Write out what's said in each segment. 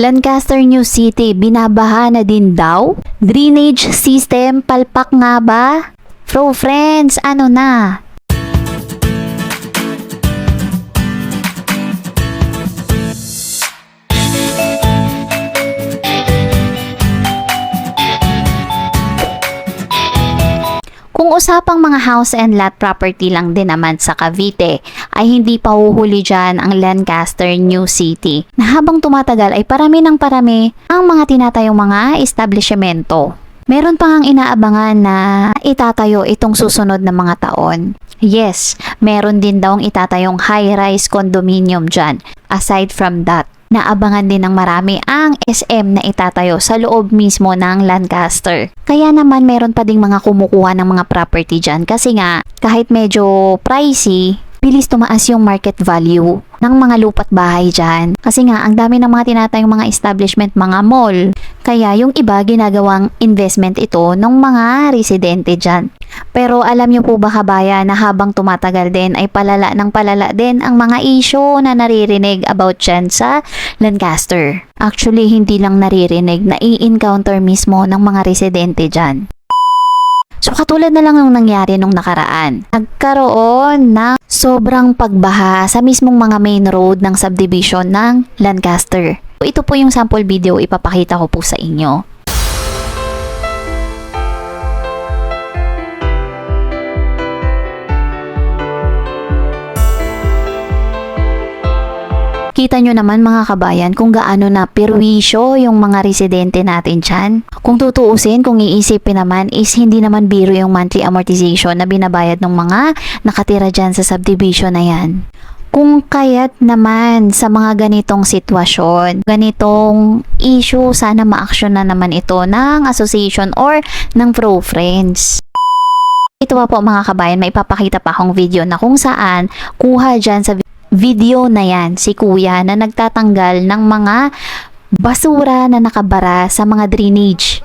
Lancaster New City, binabaha na din daw? Drainage system, palpak nga ba? Bro friends, ano na? Kung usapang mga house and lot property lang din naman sa Cavite, ay hindi pa huhuli dyan ang Lancaster New City. Na habang tumatagal ay parami ng parami ang mga tinatayong mga establishmento. Meron pa ngang inaabangan na itatayo itong susunod na mga taon. Yes, meron din daw ang itatayong high-rise condominium dyan. Aside from that, naabangan din ng marami ang SM na itatayo sa loob mismo ng Lancaster. Kaya naman meron pa ding mga kumukuha ng mga property dyan kasi nga kahit medyo pricey, bilis tumaas yung market value ng mga lupat bahay dyan. Kasi nga, ang dami ng mga tinatayong mga establishment, mga mall. Kaya yung iba ginagawang investment ito ng mga residente dyan. Pero alam niyo po ba kabaya na habang tumatagal din ay palala ng palala din ang mga issue na naririnig about dyan sa Lancaster. Actually, hindi lang naririnig, nai-encounter mismo ng mga residente dyan. So katulad na lang ng nangyari nung nakaraan. Nagkaroon ng sobrang pagbaha sa mismong mga main road ng subdivision ng Lancaster. Ito po yung sample video ipapakita ko po sa inyo. Kita nyo naman mga kabayan kung gaano na perwisyo yung mga residente natin dyan. Kung tutuusin, kung iisipin naman is hindi naman biro yung monthly amortization na binabayad ng mga nakatira dyan sa subdivision na yan. Kung kaya't naman sa mga ganitong sitwasyon, ganitong issue, sana ma-action na naman ito ng association or ng pro friends. Ito pa po mga kabayan, may ipapakita pa akong video na kung saan kuha dyan sa video na yan si kuya na nagtatanggal ng mga basura na nakabara sa mga drainage.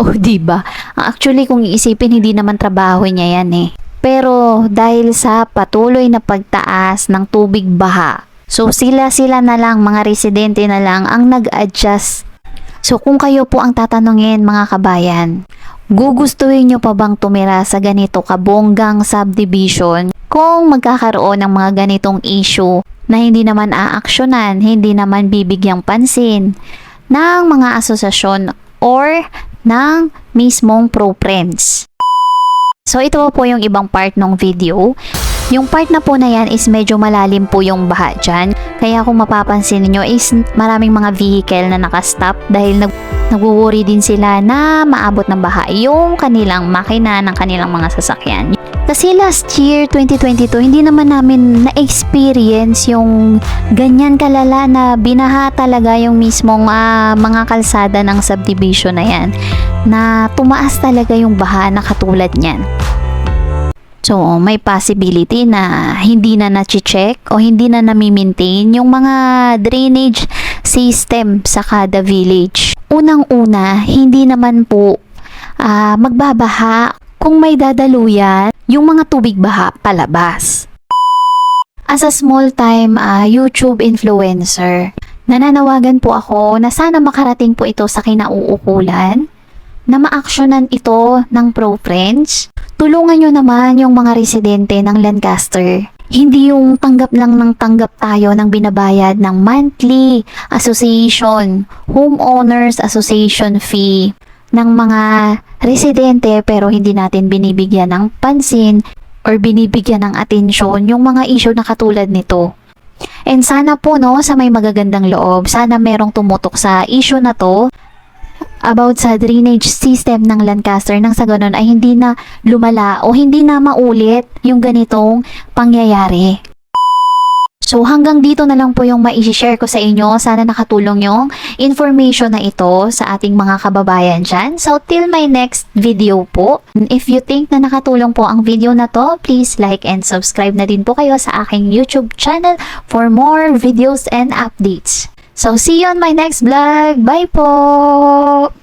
Oh, di ba? Actually, kung iisipin, hindi naman trabaho niya yan eh. Pero dahil sa patuloy na pagtaas ng tubig baha, so sila-sila na lang, mga residente na lang ang nag-adjust. So kung kayo po ang tatanungin mga kabayan, gugustuhin nyo pa bang tumira sa ganito kabonggang subdivision kung magkakaroon ng mga ganitong issue na hindi naman aaksyonan, hindi naman bibigyang pansin ng mga asosasyon or ng mismong pro-friends. So ito po yung ibang part ng video. Yung part na po na yan is medyo malalim po yung baha dyan. Kaya kung mapapansin niyo is maraming mga vehicle na nakastop dahil nag nagwuwori din sila na maabot ng baha yung kanilang makina ng kanilang mga sasakyan. Kasi last year, 2022, hindi naman namin na-experience yung ganyan kalala na binaha talaga yung mismong uh, mga kalsada ng subdivision na yan. Na tumaas talaga yung baha na katulad niyan. So, may possibility na hindi na na-check o hindi na nami-maintain yung mga drainage system sa kada village. Unang-una, hindi naman po uh, magbabaha kung may dadaluyan yung mga tubig baha palabas. As a small-time uh, YouTube influencer, nananawagan po ako na sana makarating po ito sa kinauukulan na maaksyonan ito ng Pro Friends. Tulungan nyo naman yung mga residente ng Lancaster. Hindi yung tanggap lang ng tanggap tayo ng binabayad ng monthly association, homeowners association fee ng mga residente pero hindi natin binibigyan ng pansin or binibigyan ng atensyon yung mga issue na katulad nito. And sana po no, sa may magagandang loob, sana merong tumutok sa issue na to about sa drainage system ng Lancaster nang sa ganun ay hindi na lumala o hindi na maulit yung ganitong pangyayari. So hanggang dito na lang po yung mai-share ko sa inyo. Sana nakatulong yung information na ito sa ating mga kababayan dyan. So till my next video po. If you think na nakatulong po ang video na to, please like and subscribe na din po kayo sa aking YouTube channel for more videos and updates. So see you on my next vlog. Bye po!